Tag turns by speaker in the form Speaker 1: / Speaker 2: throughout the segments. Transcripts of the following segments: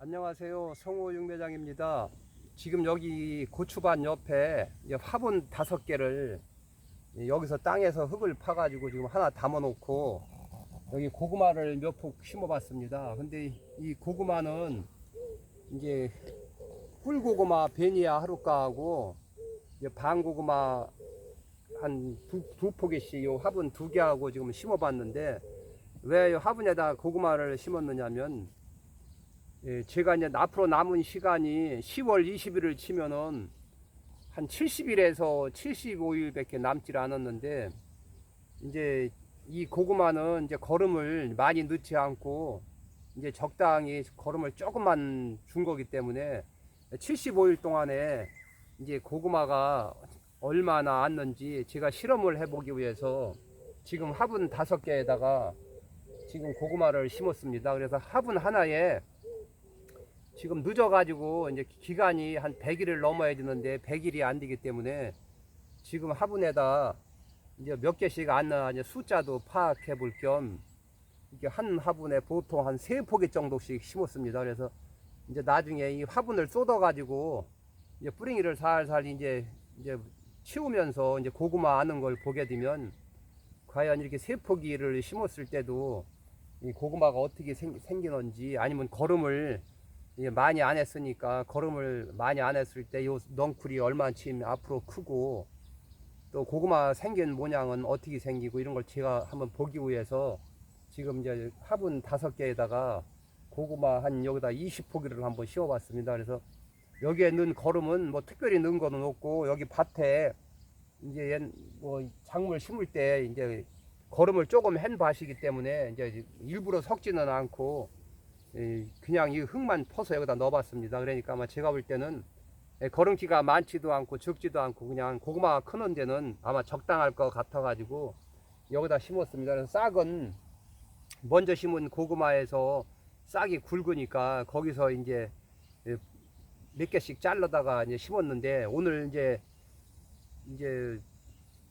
Speaker 1: 안녕하세요. 성호 육매장입니다. 지금 여기 고추밭 옆에 이 화분 다섯 개를 여기서 땅에서 흙을 파가지고 지금 하나 담아놓고 여기 고구마를 몇 폭 심어봤습니다. 근데 이 고구마는 이제 꿀고구마 베니아 하루카하고 이제 방고구마 한두 두 포기씩 요 화분 두 개하고 지금 심어봤는데 왜이 화분에다 고구마를 심었느냐면 예, 제가 이제 앞으로 남은 시간이 10월 20일을 치면은 한 70일에서 75일밖에 남질 않았는데 이제 이 고구마는 이제 거름을 많이 넣지 않고 이제 적당히 거름을 조금만 준 거기 때문에 75일 동안에 이제 고구마가 얼마나 왔는지 제가 실험을 해보기 위해서 지금 화분 다섯 개에다가 지금 고구마를 심었습니다. 그래서 화분 하나에 지금 늦어가지고 이제 기간이 한 100일을 넘어야 되는데 100일이 안 되기 때문에 지금 화분에다 이제 몇 개씩 안나 이제 숫자도 파악해 볼 겸 이게 한 화분에 보통 한 세 포기 정도씩 심었습니다. 그래서 이제 나중에 이 화분을 쏟아 가지고 이제 뿌링이를 살살 이제 이제 치우면서 이제 고구마 아는 걸 보게 되면 과연 이렇게 세 포기를 심었을 때도 이 고구마가 어떻게 생, 생기는지 아니면 거름을 이게 많이 안 했으니까 거름을 많이 안 했을 때 요 넝쿨이 얼마쯤 앞으로 크고 또 고구마 생긴 모양은 어떻게 생기고 이런 걸 제가 한번 보기 위해서 지금 이제 화분 다섯 개에다가 고구마 한 여기다 20포기를 한번 씌워봤습니다. 그래서 여기에 넣은 거름은 뭐 특별히 넣은 거는 없고 여기 밭에 이제 옛뭐 작물 심을 때 이제 거름을 조금 한 밭이기 때문에 이제 일부러 섞지는 않고 이 그냥 이 흙만 퍼서 여기다 넣어봤습니다. 그러니까 아마 제가 볼 때는 예, 거름기가 많지도 않고 적지도 않고 그냥 고구마가 크는 데는 아마 적당할 것 같아가지고 여기다 심었습니다. 그래서 싹은 먼저 심은 고구마에서 싹이 굵으니까 거기서 이제 예, 몇 개씩 잘라다가 이제 심었는데 오늘 이제 이제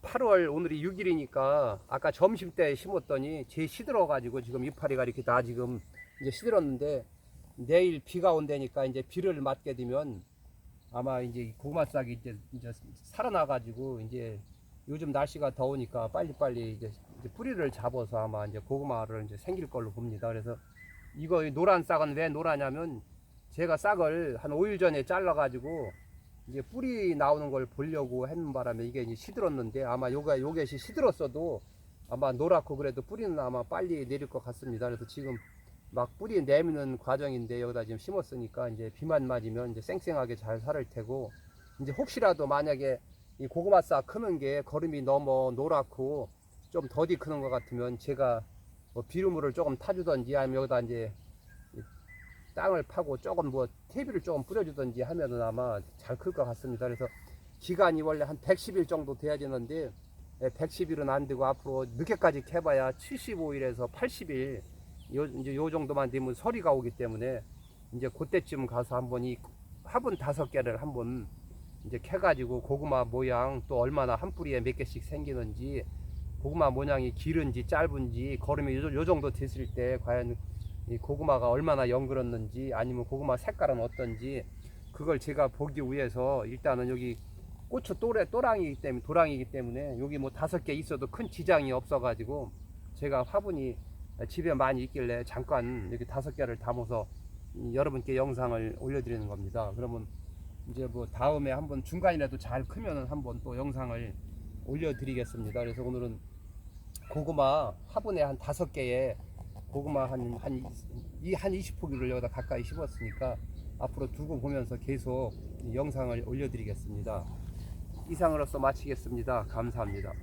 Speaker 1: 8월 오늘이 6일이니까 아까 점심 때 심었더니 제 시들어 가지고 지금 이파리가 이렇게 다 지금 이제 시들었는데 내일 비가 온다니까 이제 비를 맞게 되면 아마 이제 이 고구마 싹이 이제 이제 살아나 가지고 이제 요즘 날씨가 더우니까 빨리빨리 이제, 이제 뿌리를 잡아서 아마 이제 고구마를 이제 생길 걸로 봅니다. 그래서 이거 이 노란 싹은 왜 노라냐면 제가 싹을 한 5일 전에 잘라 가지고 이제 뿌리 나오는 걸 보려고 했는 바람에 이게 이제 시들었는데 아마 요가 요것이 시들었어도 아마 노랗고 그래도 뿌리는 아마 빨리 내릴 것 같습니다. 그래서 지금 막 뿌리 내미는 과정인데 여기다 지금 심었으니까 이제 비만 맞으면 이제 쌩쌩하게 잘 살을 테고 이제 혹시라도 만약에 이 고구마 싹 크는 게 거름이 너무 노랗고 좀 더디 크는 것 같으면 제가 뭐 비료물을 조금 타주던지 아니면 여기다 이제 이 땅을 파고 조금 뭐 퇴비를 조금 뿌려주던지 하면은 아마 잘 클 것 같습니다. 그래서 기간이 원래 한 110일 정도 돼야 되는데 110일은 안 되고 앞으로 늦게까지 캐봐야 75일에서 80일 요, 이제 요 정도만 되면 서리가 오기 때문에 이제 그때쯤 가서 한번 이 화분 다섯 개를 한번 이제 캐가지고 고구마 모양 또 얼마나 한 뿌리에 몇 개씩 생기는지 고구마 모양이 길은지 짧은지 걸음이 요, 요 정도 됐을 때 과연 이 고구마가 얼마나 연그렀는지 아니면 고구마 색깔은 어떤지 그걸 제가 보기 위해서 일단은 여기 고추 또래 또랑이기 때문에 도랑이기 때문에 여기 뭐 다섯 개 있어도 큰 지장이 없어가지고 제가 화분이 집에 많이 있길래 잠깐 이렇게 다섯 개를 담아서 이 여러분께 영상을 올려드리는 겁니다. 그러면 이제 뭐 다음에 한번 중간이라도 잘 크면은 한번 또 영상을 올려드리겠습니다. 그래서 오늘은 고구마 화분에 한 다섯 개에 고구마 한 한 이한 20포기를 여기다 가까이 심었으니까 앞으로 두고 보면서 계속 이 영상을 올려드리겠습니다. 이상으로서 마치겠습니다. 감사합니다.